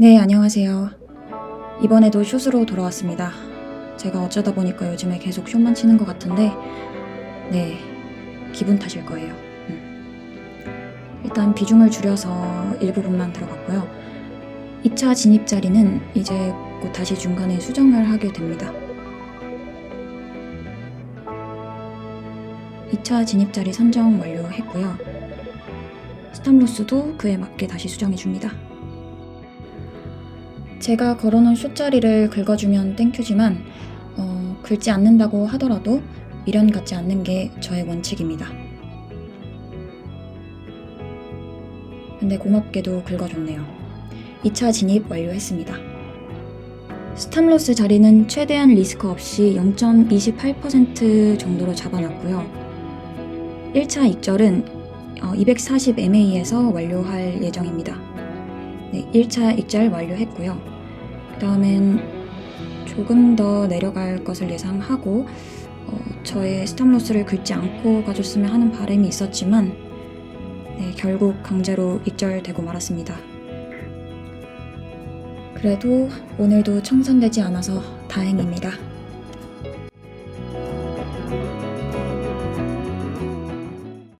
네, 안녕하세요. 이번에도 숏으로 돌아왔습니다. 제가 어쩌다 보니까 요즘에 계속 숏만 치는 것 같은데, 네, 기분 탓일 거예요. 음. 일단 비중을 줄여서 일부분만 들어갔고요. 2차 진입 자리는 이제 곧 다시 중간에 수정을 하게 됩니다. 2차 진입 자리 선정 완료했고요. 스탑로스도 그에 맞게 다시 수정해 줍니다. 제가 걸어놓은 숏자리를 긁어주면 땡큐지만 어, 긁지 않는다고 하더라도 미련 갖지 않는 게 저의 원칙입니다. 근데 고맙게도 긁어줬네요. 2차 진입 완료했습니다. 스탑로스 자리는 최대한 리스크 없이 0.28% 정도로 잡아놨고요. 1차 익절은 240mA에서 완료할 예정입니다. 네, 1차 익절 완료했고요. 그 다음엔 조금 더 내려갈 것을 예상하고 어, 저의 스탑로스를 긁지 않고 가줬으면 하는 바람이 있었지만 네, 결국 강제로 익절되고 말았습니다. 그래도 오늘도 청산되지 않아서 다행입니다.